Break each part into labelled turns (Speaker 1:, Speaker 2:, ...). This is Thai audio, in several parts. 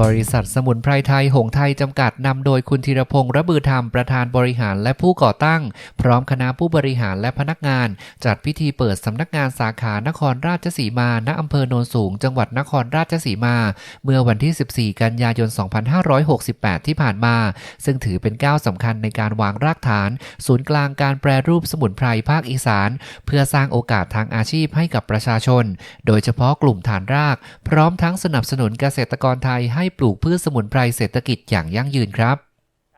Speaker 1: บริษัทสมุนไพรไทยหงไทยจำกัดนำโดยคุณธีรพงศ์ระบือธรรมประธานบริหารและผู้ก่อตั้ง พร้อมคณะผู้บริหารและพนักงาน จัดพิธีเปิดสำนักงานสาขานครราชสีมา ณอำเภอโนนสูง จังหวัดนครราชสีมา เมื่อวันที่ 14 กันยายน 2568 ที่ผ่านมา ซึ่งถือเป็นก้าวสำคัญในการวางรากฐาน ศูนย์กลางการแปรรูปสมุนไพรภาคอีสาน เพื่อสร้างโอกาสทางอาชีพให้กับประชาชน โดยเฉพาะกลุ่มฐานราก พร้อมทั้งสนับสนุนเกษตรกรไทยให้ปลูกพืชสมุนไพรเศรษฐกิจอย่างยั่งยืนครับ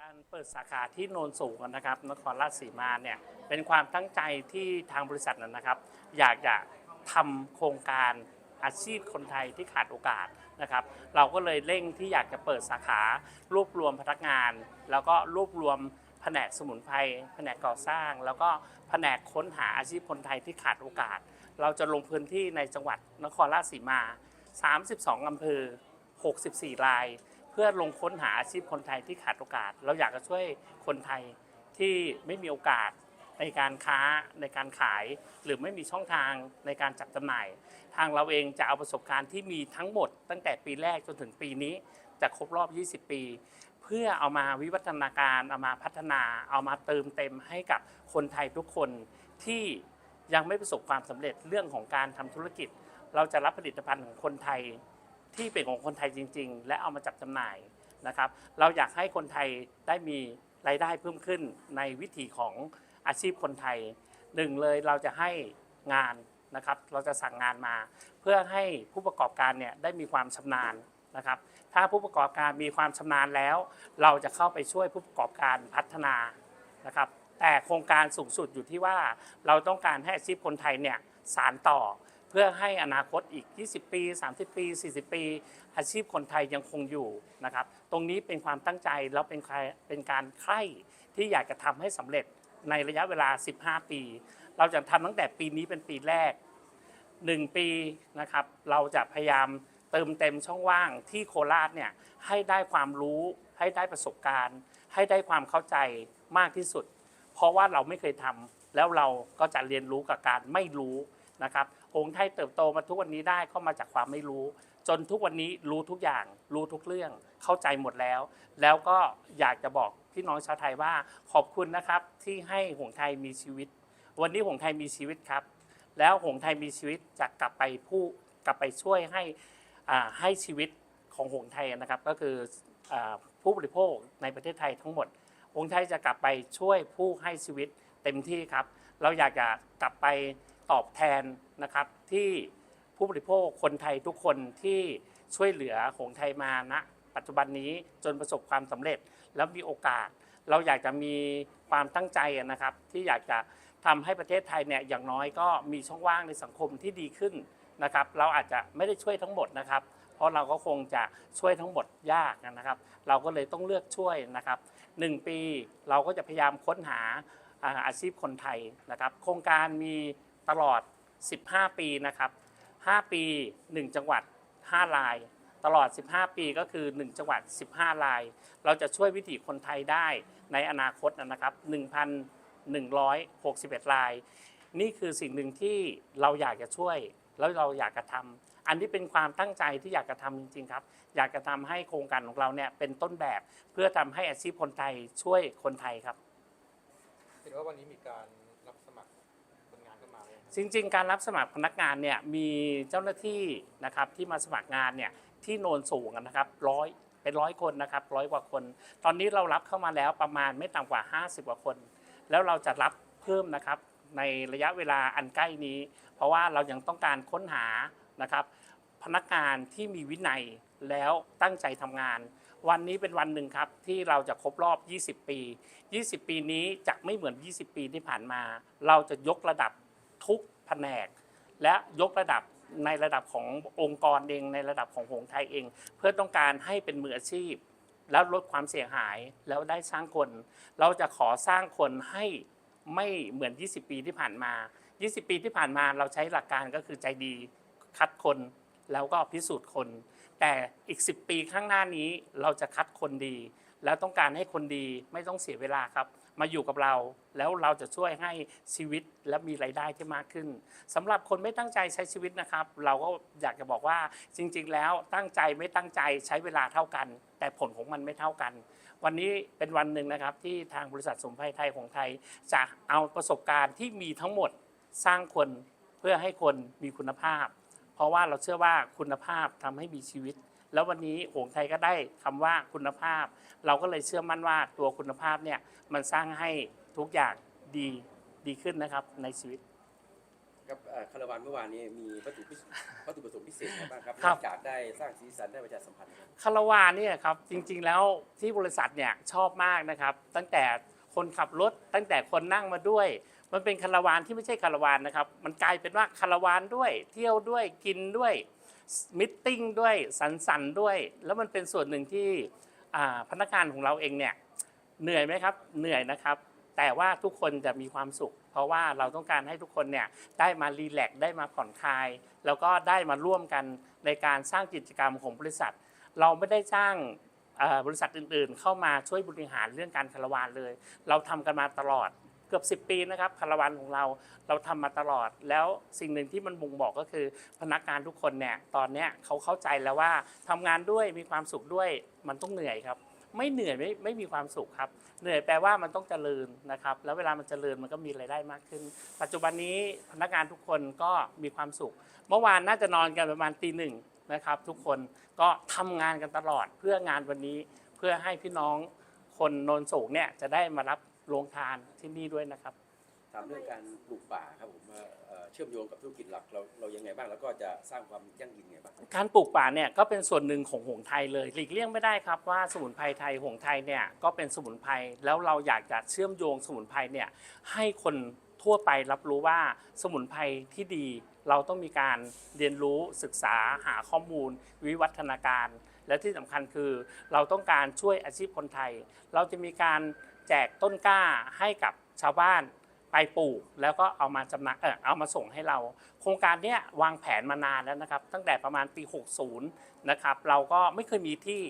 Speaker 2: การเปิดสาขาที่โนนสูงนะครับนครราชสีมาเนี่ยเป็นความตั้งใจที่ทางบริษัทนั้นนะครับ อยากจะทำโครงการอาชีพคนไทยที่ขาดโอกาสนะครับ เราก็เลยเร่งที่อยากจะเปิดสาขารวบรวมพนักงาน แล้วก็รวบรวมแผนกสมุนไพรแผนกก่อสร้าง แล้วก็แผนกค้นหาอาชีพคนไทยที่ขาดโอกาส เราจะลงพื้นที่ในจังหวัดนครราชสีมา 32 อำเภอ 64 ราย เพื่อลงค้นหาอาชีพคนไทยที่ขาดโอกาส เราอยากจะช่วยคนไทยที่ไม่มีโอกาสในการค้าในการขาย หรือไม่มีช่องทางในการจัดจำหน่าย ทางเราเองจะเอาประสบการณ์ที่มีทั้งหมด ตั้งแต่ปีแรกจนถึงปีนี้จะครบรอบ 20 ปี เพื่อเอามาวิวัฒนาการเอามาพัฒนา เอามาเติมเต็มให้กับคนไทยทุกคนที่ยังไม่ประสบความสำเร็จเรื่องของการทำธุรกิจ เราจะรับผลิตภัณฑ์ของคนไทย ที่เป็นของคนไทยจริง ๆ และเอามาจับจำหน่ายนะครับ เราอยากให้คนไทยได้มีรายได้เพิ่มขึ้นในวิถีของอาชีพคนไทยหนึ่งเลยเราจะให้งานนะครับ เราจะสั่งงานมา เพื่อให้ผู้ประกอบการเนี่ยได้มีความชำนาญนะครับ ถ้าผู้ประกอบการมีความชำนาญแล้ว เราจะเข้าไปช่วยผู้ประกอบการพัฒนานะครับ แต่โครงการสูงสุดอยู่ที่ว่าเราต้องการให้อาชีพคนไทยเนี่ยสารต่อ เพื่อให้อนาคตอีก 20 ปี 30 ปี 40 ปี อาชีพคนไทยยังคงอยู่นะครับ ตรงนี้เป็นความตั้งใจแล้วเป็นใครเป็นการใคร่ที่อยากจะทำให้สำเร็จในระยะเวลา 15 ปี เราจะทำตั้งแต่ปีนี้เป็นปีแรก 1 ปีนะครับ เราจะพยายามเติมเต็มช่องว่างที่โคราชเนี่ยให้ได้ความรู้ให้ได้ประสบการณ์ ให้ได้ความเข้าใจมากที่สุด เพราะว่าเราไม่เคยทำแล้วเราก็จะเรียนรู้กับการไม่รู้นะครับ หงส์ไทยเติบโตมาทุกวันนี้ได้ก็มาจากความไม่รู้ จนทุกวันนี้รู้ทุกอย่าง รู้ทุกเรื่อง เข้าใจหมดแล้ว แล้วก็อยากจะบอกพี่น้องชาวไทยว่าขอบคุณนะครับ ที่ให้หงไทยมีชีวิต วันนี้หงไทยมีชีวิตครับ แล้วหงไทยมีชีวิตจะกลับไปผู้กลับไปช่วยให้อ่าให้ชีวิตของหงไทยนะครับ ก็คืออผู้บริโภคในประเทศไทยทั้งหมดหงส์ไทยจะกลับไปช่วยผู้ให้ชีวิตเต็มที่ครับ เราอยากจะกลับไป ตอบแทนนะครับที่ผู้บริโภคคนไทยทุกคนที่ช่วยเหลือหงไทยมาณปัจจุบันนี้จนประสบความสำเร็จแล้วมีโอกาส เราอยากจะมีความตั้งใจนะครับ ที่อยากจะทำให้ประเทศไทยเนี่ยอย่างน้อยก็มีช่องว่างในสังคมที่ดีขึ้นนะครับ เราอาจจะไม่ได้ช่วยทั้งหมดนะครับ เพราะเราก็คงจะช่วยทั้งหมดยากนะครับ เราก็เลยต้องเลือกช่วยนะครับหนึ่งปีเราก็จะพยายามค้นหาอาชีพคนไทยนะครับ โครงการมี ตลอด 15 ปีนะครับ 5 ปี 1 จังหวัด 5 ลาย ตลอด 15 ปีก็คือ 1 จังหวัด 15 ลาย เราจะช่วยวิถีคนไทยได้ในอนาคตนะครับ 1,161 ลาย นี่คือสิ่งหนึ่งที่เราอยากจะช่วยแล้วเราอยากจะทำอันนี้เป็นความตั้งใจที่อยากจะทำจริงๆครับ อยากจะทำให้โครงการของเราเนี่ยเป็นต้นแบบเพื่อทำให้อาชีพคนไทยช่วยคนไทยครับ
Speaker 3: เห็นว่าวันนี้มีการ
Speaker 2: จริงๆ การรับสมัครพนักงานเนี่ยมีเจ้าหน้าที่นะครับที่มาสมัครงานเนี่ยที่โนนสูงนะครับร้อยเป็นร้อยคนนะครับร้อยกว่าคน ตอนนี้เรารับเข้ามาแล้วประมาณไม่ต่ำกว่า 50 กว่าคน แล้วเราจะรับเพิ่มนะครับในระยะเวลาอันใกล้นี้ เพราะว่าเรายังต้องการค้นหานะครับ พนักงานที่มีวินัยแล้วตั้งใจทำงาน วันนี้เป็นวันหนึ่งครับที่เราจะครบรอบ 20 ปี 20 ปีนี้จะไม่เหมือน 20 ปีที่ผ่านมา เราจะยกระดับ ทุกแผนก และยกระดับในระดับขององค์กรเองในระดับของหงส์ไทยเอง เพื่อต้องการให้เป็นมืออาชีพ แล้วลดความเสียหายแล้วได้สร้างคน เราจะขอสร้างคนให้ไม่เหมือน 20 ปีที่ผ่านมา 20 ปีที่ผ่านมาเราใช้หลักการก็คือใจดีคัดคนแล้วก็พิสูจน์คน แต่อีก 10 ปีข้างหน้านี้เราจะคัดคนดี แล้วต้องการให้คนดีไม่ต้องเสียเวลาครับ มาอยู่กับเรา แล้วเราจะช่วยให้ชีวิตและมีรายได้ที่มากขึ้นสำหรับคนไม่ตั้งใจใช้ชีวิตนะครับ เราก็อยากจะบอกว่าจริง ๆ แล้วตั้งใจไม่ตั้งใจใช้เวลาเท่ากัน แต่ผลของมันไม่เท่ากัน วันนี้เป็นวันหนึ่งนะครับที่ทางบริษัทสมุนไพรไทยของไทย จะเอาประสบการณ์ที่มีทั้งหมดสร้างคนเพื่อให้คนมีคุณภาพ เพราะว่าเราเชื่อว่าคุณภาพทำให้มีชีวิต แล้ววันนี้หงไทยก็ได้คำว่าคุณภาพ เราก็เลยเชื่อมั่นว่าตัวคุณภาพเนี่ยมันสร้างให้ทุกอย่างดีดีขึ้นนะครับในชีวิต
Speaker 4: ครับเอ่อคาราวานเมื่อวานนี้มีวัตถุพิเศษวัตถุประสงค์พิเศษอะไรบ้างครับ
Speaker 2: ครั
Speaker 4: น
Speaker 2: บ
Speaker 4: อกจากได้สร้างสีสันได้ประชาสัมพันธ์ครับ
Speaker 2: คาราวานเนี่ยครับจริงๆแล้วที่บริษัทเนี่ยชอบมากนะครับ ตั้งแต่คนขับรถตั้งแต่คนนั่งมาด้วย มันเป็นคาราวานที่ไม่ใช่คาราวานนะครับ มันกลายเป็นว่าคาราวานด้วย เที่ยวด้วยกินด้วย มิทติ้งด้วยสันสันด้วย แล้วมันเป็นส่วนหนึ่งที่พนักงานของเราเองเนี่ยเหนื่อยไหมครับเหนื่อยนะครับ แต่ว่าทุกคนจะมีความสุข เพราะว่าเราต้องการให้ทุกคนเนี่ยได้มารีแลกได้มาผ่อนคลาย แล้วก็ได้มาร่วมกันในการสร้างกิจกรรมของบริษัท เราไม่ได้จ้างบริษัทอื่นๆ เข้ามาช่วยบริหารเรื่องการคารวานเลย เราทำกันมาตลอด เกือบ 10 ปีนะครับคาราวานของเราเราทำมาตลอด แล้วสิ่งหนึ่งที่มันบ่งบอกก็คือ พนักงานทุกคนเนี่ยตอนเนี้ยเขาเข้าใจแล้วว่าทำงานด้วยมีความสุขด้วยมันต้องเหนื่อยครับไม่เหนื่อยไม่ไม่มีความสุขครับ เหนื่อยแปลว่ามันต้องเจริญนะครับ แล้วเวลามันเจริญมันก็มีรายได้มากขึ้น ปัจจุบันนี้พนักงานทุกคนก็มีความสุข เมื่อวานน่าจะนอนกันประมาณตีหนึ่งนะครับ ทุกคนก็ทำงานกันตลอดเพื่องานวันนี้เพื่อให้พี่น้องคนโนนสูงเนี่ยจะได้มารับ โรงทานที่นี่ด้วยนะครับ
Speaker 4: ถามเรื่องการปลูกป่าครับผมว่าเอ่อเชื่อมโยงกับธุรกิจหลักเราเรายังไงบ้างแล้วก็จะสร้างความยั่งยืนยังไงบ้าง
Speaker 2: การปลูกป่าเนี่ยก็เป็นส่วนหนึ่งของหงส์ไทยเลยหลีกเลี่ยงไม่ได้ครับว่าสมุนไพรไทยหงส์ไทยเนี่ยก็เป็นสมุนไพรแล้วเราอยากจะเชื่อมโยงสมุนไพรเนี่ยให้คนทั่วไปรับรู้ว่าสมุนไพรที่ดี เราต้องมีการเรียนรู้ศึกษาหาข้อมูล วิวัฒนาการ และที่สำคัญคือเราต้องการช่วยอาชีพคนไทย เราจะมีการ แจกต้นกล้าให้กับชาวบ้านไปปลูก แล้วก็เอามาจำหน่ายเออเอามาส่งให้เรา โครงการเนี้ยวางแผนมานานแล้วนะครับ ตั้งแต่ประมาณปี 60 นะครับ เราก็ไม่เคยมีที่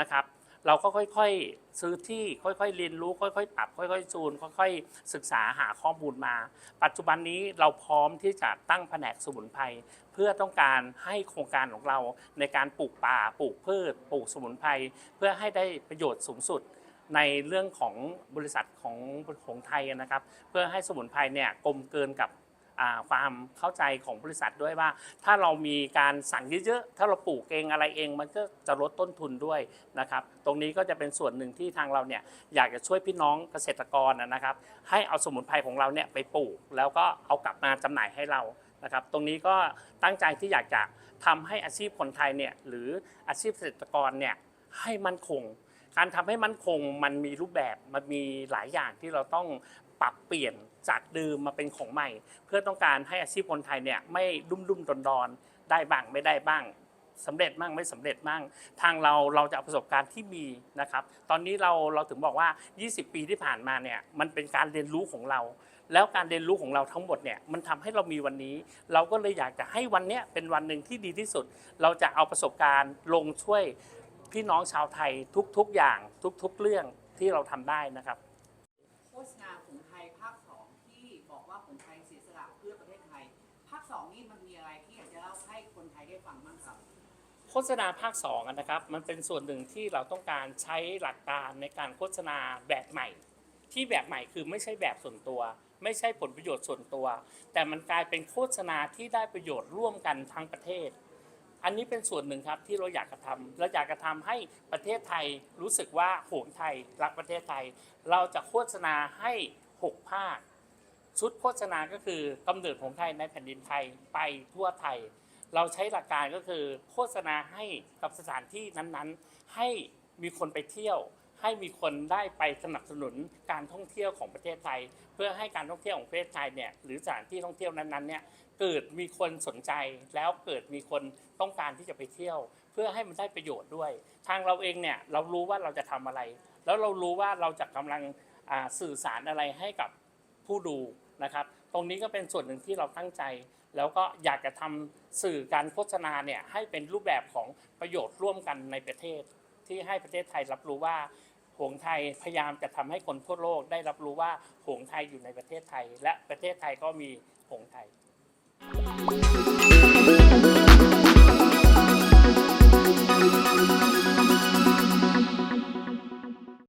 Speaker 2: นะครับเราก็ค่อยๆ ซื้อที่ค่อยๆ เรียนรู้ค่อยๆ ปรับค่อยๆจูนค่อยๆ ศึกษาหาข้อมูลมา ปัจจุบันนี้เราพร้อมที่จะตั้งแผนกสมุนไพรเพื่อต้องการให้โครงการของเราในการปลูกป่าปลูกพืช ปลูกสมุนไพรเพื่อให้ได้ประโยชน์สูงสุด ในเรื่องของบริษัทของของไทยนะครับ เพื่อให้สมุนไพรเนี่ยกลมเกินกับความเข้าใจของบริษัทด้วยว่า ถ้าเรามีการสั่งเยอะๆ ถ้าเราปลูกเองอะไรเองมันก็จะลดต้นทุนด้วยนะครับ ตรงนี้ก็จะเป็นส่วนหนึ่งที่ทางเราเนี่ยอยากจะช่วยพี่น้องเกษตรกรนะครับ ให้เอาสมุนไพรของเราเนี่ยไปปลูก แล้วก็เอากลับมาจำหน่ายให้เรานะครับ ตรงนี้ก็ตั้งใจที่อยากจะทำให้อาชีพคนไทยเนี่ยหรืออาชีพเกษตรกรเนี่ยให้มั่นคง การทำให้มั่นคงมันมีรูปแบบมันมีหลายอย่างที่เราต้องปรับเปลี่ยนจากเดิมมาเป็นของใหม่ เพื่อต้องการให้อาชีพคนไทยเนี่ยไม่ดุมดุมดอนดอนได้บ้างไม่ได้บ้างสำเร็จบ้างไม่สำเร็จบ้างทางเราเราจะเอาประสบการณ์ที่มีนะครับ ตอนนี้เราเราถึงบอกว่า 20 ปีที่ผ่านมาเนี่ยมันเป็นการเรียนรู้ของเรา แล้วการเรียนรู้ของเราทั้งหมดเนี่ยมันทำให้เรามีวันนี้ เราก็เลยอยากจะให้วันเนี้ยเป็นวันหนึ่งที่ดีที่สุด เราจะเอาประสบการณ์ลงช่วย พี่น้องชาวไทยทุกๆอย่างทุกๆเรื่องที่เราทำได้นะครับ
Speaker 5: โฆษณาของไทยภาคสองที่บอกว่าคนไทยเสียสละเพื่อประเทศไทย ภาคสองนี่มันมีอะไรที่อยากจะเล่าให้คนไทยได้ฟังบ้างครับ
Speaker 2: โฆษณาภาค2อะนะครับ มันเป็นส่วนหนึ่งที่เราต้องการใช้หลักการในการโฆษณาแบบใหม่ ที่แบบใหม่คือไม่ใช่แบบส่วนตัว ไม่ใช่ผลประโยชน์ส่วนตัว แต่มันกลายเป็นโฆษณาที่ได้ประโยชน์ร่วมกันทั้งประเทศ อันนี้เป็นส่วนหนึ่งครับที่เราอยากกระทำเราอยากกระทำให้ประเทศไทยรู้สึกว่าโหงไทยรักประเทศไทย เราจะโฆษณาให้หกภาค ชุดโฆษณาก็คือกำเนิดของไทยในแผ่นดินไทยไปทั่วไทย เราใช้หลักการก็คือโฆษณาให้กับสถานที่นั้นๆ ให้มีคนไปเที่ยว ให้มีคนได้ไปสนับสนุนการท่องเที่ยวของประเทศไทย เพื่อให้การท่องเที่ยวของประเทศไทยเนี่ยหรือสถานที่ท่องเที่ยวนั้นๆเนี่ยเกิดมีคนสนใจแล้วเกิดมีคนต้องการที่จะไปเที่ยว เพื่อให้มันได้ประโยชน์ด้วย ทางเราเองเนี่ยเรารู้ว่าเราจะทำอะไร แล้วเรารู้ว่าเราจะกำลังสื่อสารอะไรให้กับผู้ดูนะครับ ตรงนี้ก็เป็นส่วนหนึ่งที่เราตั้งใจ แล้วก็อยากจะทำสื่อการโฆษณาเนี่ยให้เป็นรูปแบบของประโยชน์ร่วมกันในประเทศ ที่ให้ประเทศไทยรับรู้ว่า หงไทยพยายามจะทำให้คนทั่วโลกได้รับรู้ว่าหงไทยอยู่ในประเทศไทย และประเทศไทยก็มีหงไทย